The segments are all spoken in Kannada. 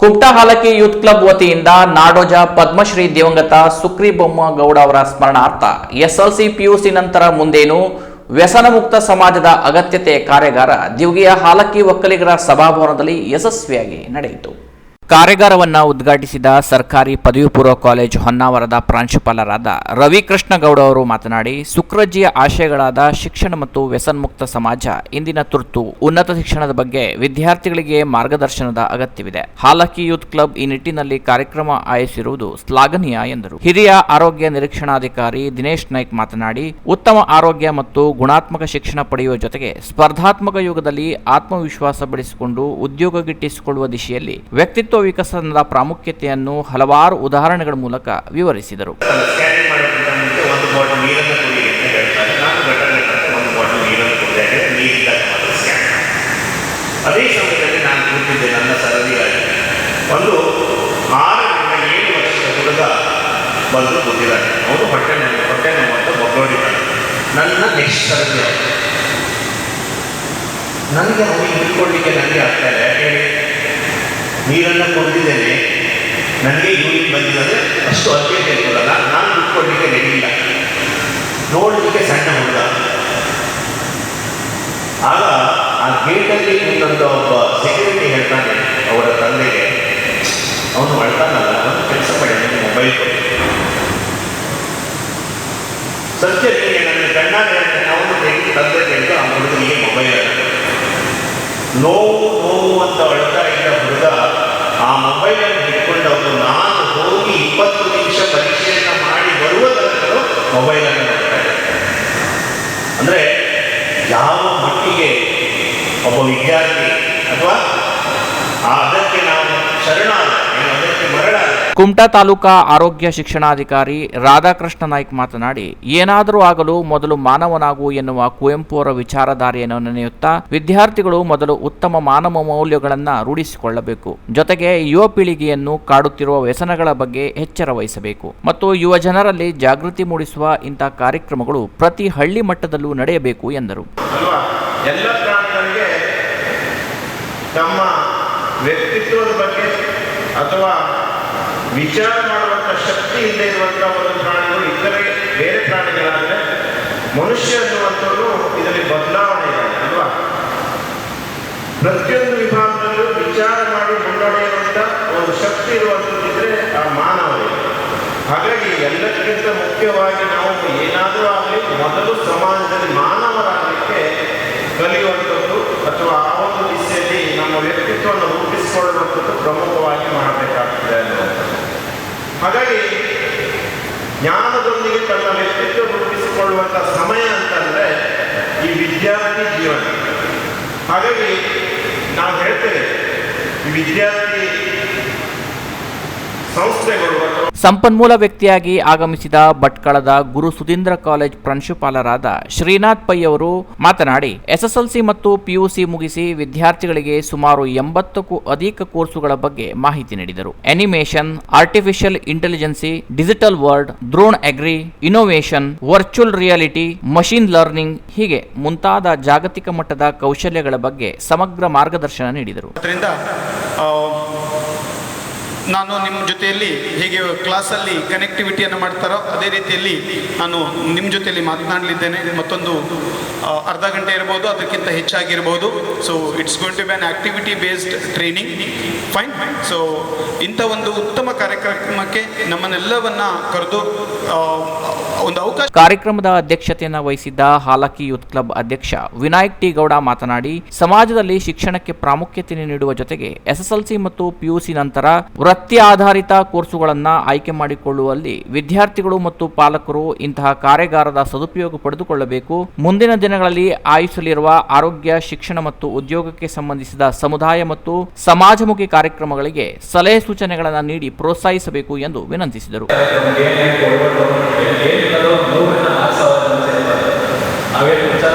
ಕುಮಟಾ ಹಾಲಕ್ಕಿ ಯೂತ್ ಕ್ಲಬ್ ವತಿಯಿಂದ ನಾಡೋಜ ಪದ್ಮಶ್ರೀ ದಿವಂಗತ ಸುಕ್ರಿ ಬೊಮ್ಮ ಗೌಡ ಅವರ ಸ್ಮರಣಾರ್ಥ ಎಸ್ಎಲ್ಸಿ ಪಿಯುಸಿ ನಂತರ ಮುಂದೇನು ವ್ಯಸನ ಮುಕ್ತ ಸಮಾಜದ ಅಗತ್ಯತೆ ಕಾರ್ಯಾಗಾರ ದಿವ್ಗಿಯ ಹಾಲಕ್ಕಿ ಒಕ್ಕಲಿಗರ ಸಭಾಭವನದಲ್ಲಿ ಯಶಸ್ವಿಯಾಗಿ ನಡೆಯಿತು. ಕಾರ್ಯಾಗಾರವನ್ನ ಉದ್ಘಾಟಿಸಿದ ಸರ್ಕಾರಿ ಪದವಿ ಪೂರ್ವ ಕಾಲೇಜು ಹೊನ್ನಾವರದ ಪ್ರಾಂಶುಪಾಲರಾದ ರವಿಕೃಷ್ಣ ಗೌಡ ಅವರು ಮಾತನಾಡಿ ಸುಕ್ರಜ್ಜಿಯ ಆಶಯಗಳಾದ ಶಿಕ್ಷಣ ಮತ್ತು ವ್ಯಸನ್ಮುಕ್ತ ಸಮಾಜ ಇಂದಿನ ತುರ್ತು, ಉನ್ನತ ಶಿಕ್ಷಣದ ಬಗ್ಗೆ ವಿದ್ಯಾರ್ಥಿಗಳಿಗೆ ಮಾರ್ಗದರ್ಶನದ ಅಗತ್ಯವಿದೆ. ಹಾಲಕ್ಕಿ ಯೂತ್ ಕ್ಲಬ್ ಈ ನಿಟ್ಟಿನಲ್ಲಿ ಕಾರ್ಯಕ್ರಮ ಆಯೋಜಿಸಿರುವುದು ಶ್ಲಾಘನೀಯ ಎಂದರು. ಹಿರಿಯ ಆರೋಗ್ಯ ನಿರೀಕ್ಷಣಾಧಿಕಾರಿ ದಿನೇಶ್ ನಾಯ್ಕ್ ಮಾತನಾಡಿ, ಉತ್ತಮ ಆರೋಗ್ಯ ಮತ್ತು ಗುಣಾತ್ಮಕ ಶಿಕ್ಷಣ ಪಡೆಯುವ ಜೊತೆಗೆ ಸ್ಪರ್ಧಾತ್ಮಕ ಯುಗದಲ್ಲಿ ಆತ್ಮವಿಶ್ವಾಸ ಬೆಳೆಸಿಕೊಂಡು ಉದ್ಯೋಗ ಗಿಟ್ಟಿಸಿಕೊಳ್ಳುವ ದಿಶೆಯಲ್ಲಿ ವ್ಯಕ್ತಿತ್ವ ವಿಕಸನದ ಪ್ರಾಮುಖ್ಯತೆಯನ್ನು ಹಲವಾರು ಉದಾಹರಣೆಗಳ ಮೂಲಕ ವಿವರಿಸಿದರು. ನನ್ನ ನೆಕ್ಸ್ಟ್ ಸರದಿ. ನನಗೆ ಅವನಿಗೆ ಹಿಡ್ಕೊಳ್ಳಿಕ್ಕೆ ನನಗೆ ಆಗ್ತಾ ಇಲ್ಲ. ಯಾಕೆ? ನೀರನ್ನು ಕೊಂಡಿದ್ದೇನೆ ನನಗೆ ಯೂರಿನ್ ಬಂದಿದ್ದಾರೆ ಅಷ್ಟು ಅರ್ಜೆಂಟ್ ಇರ್ತದಲ್ಲ ನಾನು ಕುತ್ಕೊಳ್ಳಿಕ್ಕೆ ರೆಡಿ ನೋಡಲಿಕ್ಕೆ ಸಣ್ಣ ಹುಡುಗ. ಆಗ ಆ ಗೇಟಲ್ಲಿ ನಿಂತಂತ ಒಬ್ಬ ಸೆಕ್ಯೂರಿಟಿ ಹೇಳ್ತಾನೆ ಅವರ ತಂದೆಗೆ. ಅವನು ಅಳ್ತಾನಲ್ಲ, ಅವನು ಕೆಲಸ ಮಾಡಿ ನನಗೆ ಮೊಬೈಲ್ ಕೊಡಿ. ಸತ್ಯ ನನ್ನ ಕಣ್ಣಾಗ ಹೇಳ್ತಾನೆ ಅವನು ತೆಗೆದು ತಂದೆ ತೆಗೆದು ಆ ಹುಡುಗನಿಗೆ ಮೊಬೈಲ್ ನೋವು ನೋವು ಅಂತ ಅಳ್ತಾ ಆ ಮೊಬೈಲನ್ನು ಹಿಡ್ಕೊಂಡವನು ನಾನು ಹೋಗಿ ಇಪ್ಪತ್ತು ನಿಮಿಷ ಪರೀಕ್ಷೆಯನ್ನು ಮಾಡಿ ಬರುವ ತನಕ ಮೊಬೈಲನ್ನು ನೋಡ್ತಾ ಅಂದರೆ ಯಾವ ಮಟ್ಟಿಗೆ ಒಬ್ಬ ವಿದ್ಯಾರ್ಥಿ ಅಥವಾ ಅದಕ್ಕೆ ನಾವು ಶರಣ ಅದಕ್ಕೆ ಮರಳಾದ ಕುಮಟಾ ತಾಲೂಕಾ ಆರೋಗ್ಯ ಶಿಕ್ಷಣಾಧಿಕಾರಿ ರಾಧಾಕೃಷ್ಣ ನಾಯ್ಕ್ ಮಾತನಾಡಿ, ಏನಾದರೂ ಆಗಲು ಮೊದಲು ಮಾನವನಾಗು ಎನ್ನುವ ಕುವೆಂಪು ಅವರ ವಿಚಾರಧಾರೆಯನ್ನು ನೆನೆಯುತ್ತಾ, ವಿದ್ಯಾರ್ಥಿಗಳು ಮೊದಲು ಉತ್ತಮ ಮಾನವ ಮೌಲ್ಯಗಳನ್ನು ರೂಢಿಸಿಕೊಳ್ಳಬೇಕು. ಜೊತೆಗೆ ಯುವ ಪೀಳಿಗೆಯನ್ನು ಕಾಡುತ್ತಿರುವ ವ್ಯಸನಗಳ ಬಗ್ಗೆ ಎಚ್ಚರ ವಹಿಸಬೇಕು. ಮತ್ತು ಯುವ ಜನರಲ್ಲಿ ಜಾಗೃತಿ ಮೂಡಿಸುವ ಇಂಥ ಕಾರ್ಯಕ್ರಮಗಳು ಪ್ರತಿ ಹಳ್ಳಿ ಮಟ್ಟದಲ್ಲೂ ನಡೆಯಬೇಕು ಎಂದರು. ತಮ್ಮ ವ್ಯಕ್ತಿತ್ವದ ಬಗ್ಗೆ ಅಥವಾ ವಿಚಾರ ಮಾಡುವಂಥ ಶಕ್ತಿ ಇಲ್ಲದೆ ಇರುವಂಥ ಒಂದು ಪ್ರಾಣಿಗಳು ಇತರೆ ಬೇರೆ ಪ್ರಾಣಿಗಳಾದರೆ ಮನುಷ್ಯ ಅನ್ನುವಂಥವ್ರು ಇದರಲ್ಲಿ ಬದಲಾವಣೆ ಅಲ್ವಾ? ಪ್ರತಿಯೊಂದು ವಿಭಾಗದಲ್ಲೂ ವಿಚಾರ ಮಾಡಿ ಮುನ್ನಡೆಯುವಂಥ ಒಂದು ಶಕ್ತಿ ಇರುವಂಥದ್ದಿದ್ರೆ ಆ ಮಾನವರು. ಹಾಗಾಗಿ ಎಲ್ಲಕ್ಕಿಂತ ಮುಖ್ಯವಾಗಿ ನಾವು ಏನಾದರೂ ಆಗಲಿ ಮೊದಲು ಸಮಾಜದಲ್ಲಿ ಮಾನವರಾಗಲಿಕ್ಕೆ ಕಲಿಯುವಂಥದ್ದು ಅಥವಾ ಆ ಒಂದು ದಿಸೆಯಲ್ಲಿ ನಮ್ಮ ವ್ಯಕ್ತಿತ್ವವನ್ನು ರೂಪಿಸಿಕೊಳ್ಳುವಂಥದ್ದು ಪ್ರಮುಖವಾಗಿ ಮಾಡಬೇಕಾಗ್ತದೆ. ಹಾಗಾಗಿ ಜ್ಞಾನದೊಂದಿಗೆ ತನ್ನ ವ್ಯಕ್ತಿತ್ವ ರೂಪಿಸಿಕೊಳ್ಳುವಂಥ ಸಮಯ ಅಂತಂದರೆ ಈ ವಿದ್ಯಾರ್ಥಿ ಜೀವನ. ಹಾಗಾಗಿ ನಾವು ಹೇಳ್ತೇವೆ ಈ ವಿದ್ಯಾರ್ಥಿ ಸಂಪನ್ಮೂಲ ವ್ಯಕ್ತಿಯಾಗಿ ಆಗಮಿಸಿದ ಭಟ್ಕಳದ ಗುರು ಸುಧೀಂದ್ರ ಕಾಲೇಜ್ ಪ್ರಾಂಶುಪಾಲರಾದ ಶ್ರೀನಾಥ್ ಪೈ ಅವರು ಮಾತನಾಡಿ ಎಸ್ಎಸ್ಎಲ್ಸಿ ಮತ್ತು ಪಿಯುಸಿ ಮುಗಿಸಿ ವಿದ್ಯಾರ್ಥಿಗಳಿಗೆ ಸುಮಾರು ಎಂಬತ್ತಕ್ಕೂ ಅಧಿಕ ಕೋರ್ಸುಗಳ ಬಗ್ಗೆ ಮಾಹಿತಿ ನೀಡಿದರು. Animation artificial intelligence digital world drone agri innovation virtual reality machine learning ಹೀಗೆ ಮುಂತಾದ ಜಾಗತಿಕ ಮಟ್ಟದ ಕೌಶಲ್ಯಗಳ ಬಗ್ಗೆ ಸಮಗ್ರ ಮಾರ್ಗದರ್ಶನ ನೀಡಿದರು. ನಾನು ನಿಮ್ಮ ಜೊತೆಯಲ್ಲಿ ಹೇಗೆ ಕ್ಲಾಸಲ್ಲಿ ಕನೆಕ್ಟಿವಿಟಿಯನ್ನು ಮಾಡ್ತಾರೋ ಅದೇ ರೀತಿಯಲ್ಲಿ ನಾನು ನಿಮ್ಮ ಜೊತೆಯಲ್ಲಿ ಮಾತನಾಡಲಿದ್ದೇನೆ. ಮತ್ತೊಂದು ಅರ್ಧ ಗಂಟೆ ಇರ್ಬೋದು, ಅದಕ್ಕಿಂತ ಹೆಚ್ಚಾಗಿರ್ಬೋದು. So it's going to be on activity based training fine so ಇಂಥ ಒಂದು ಉತ್ತಮ ಕಾರ್ಯಕ್ರಮಕ್ಕೆ ನಮ್ಮನ್ನೆಲ್ಲವನ್ನು ಕರೆದು ಒಂದು ಅವಕಾಶ. ಕಾರ್ಯಕ್ರಮದ ಅಧ್ಯಕ್ಷತೆಯನ್ನು ವಹಿಸಿದ್ದ ಹಾಲಕಿ ಯೂತ್ ಕ್ಲಬ್ ಅಧ್ಯಕ್ಷ ವಿನಾಯಕ್ ಟಿ ಗೌಡ ಮಾತನಾಡಿ ಸಮಾಜದಲ್ಲಿ ಶಿಕ್ಷಣಕ್ಕೆ ಪ್ರಾಮುಖ್ಯತೆ ನೀಡುವ ಜೊತೆಗೆ ಎಸ್ಎಸ್ಎಲ್ಸಿ ಮತ್ತು ಪಿಯುಸಿ ನಂತರ ವೃತ್ತಿ ಆಧಾರಿತ ಕೋರ್ಸುಗಳನ್ನು ಆಯ್ಕೆ ಮಾಡಿಕೊಳ್ಳುವಲ್ಲಿ ವಿದ್ಯಾರ್ಥಿಗಳು ಮತ್ತು ಪಾಲಕರು ಇಂತಹ ಕಾರ್ಯಾಗಾರದ ಸದುಪಯೋಗ ಪಡೆದುಕೊಳ್ಳಬೇಕು. ಮುಂದಿನ ದಿನಗಳಲ್ಲಿ ಆಯುಸಲಿರುವ ಆರೋಗ್ಯ ಶಿಕ್ಷಣ ಮತ್ತು ಉದ್ಯೋಗಕ್ಕೆ ಸಂಬಂಧಿಸಿದ ಸಮುದಾಯ ಮತ್ತು ಸಮಾಜಮುಖಿ ಕಾರ್ಯಕ್ರಮಗಳಿಗೆ ಸಲಹೆ ಸೂಚನೆಗಳನ್ನು ನೀಡಿ ಪ್ರೋತ್ಸಾಹಿಸಬೇಕು ಎಂದು ವಿನಂತಿಸಿದರು. ಏನಿಲ್ಲದೋ ಮೂರರಿಂದ ನಾಲ್ಕು ಸಾವಿರ ಜನ ವಿಚಾರ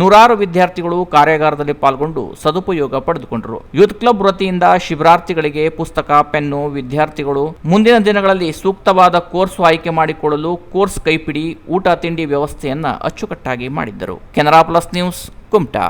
ನೂರಾರು ವಿದ್ಯಾರ್ಥಿಗಳು ಕಾರ್ಯಾಗಾರದಲ್ಲಿ ಪಾಲ್ಗೊಂಡು ಸದುಪಯೋಗ ಪಡೆದುಕೊಂಡರು. ಯೂತ್ ಕ್ಲಬ್ ವತಿಯಿಂದ ಶಿಬಿರಾರ್ಥಿಗಳಿಗೆ ಪುಸ್ತಕ, ಪೆನ್ನು, ವಿದ್ಯಾರ್ಥಿಗಳು ಮುಂದಿನ ದಿನಗಳಲ್ಲಿ ಸೂಕ್ತವಾದ ಕೋರ್ಸ್ ಆಯ್ಕೆ ಮಾಡಿಕೊಳ್ಳಲು ಕೋರ್ಸ್ ಕೈಪಿಡಿ, ಊಟ, ತಿಂಡಿ ವ್ಯವಸ್ಥೆಯನ್ನ ಅಚ್ಚುಕಟ್ಟಾಗಿ ಮಾಡಿದ್ದರು. Canara plus news, Kumta.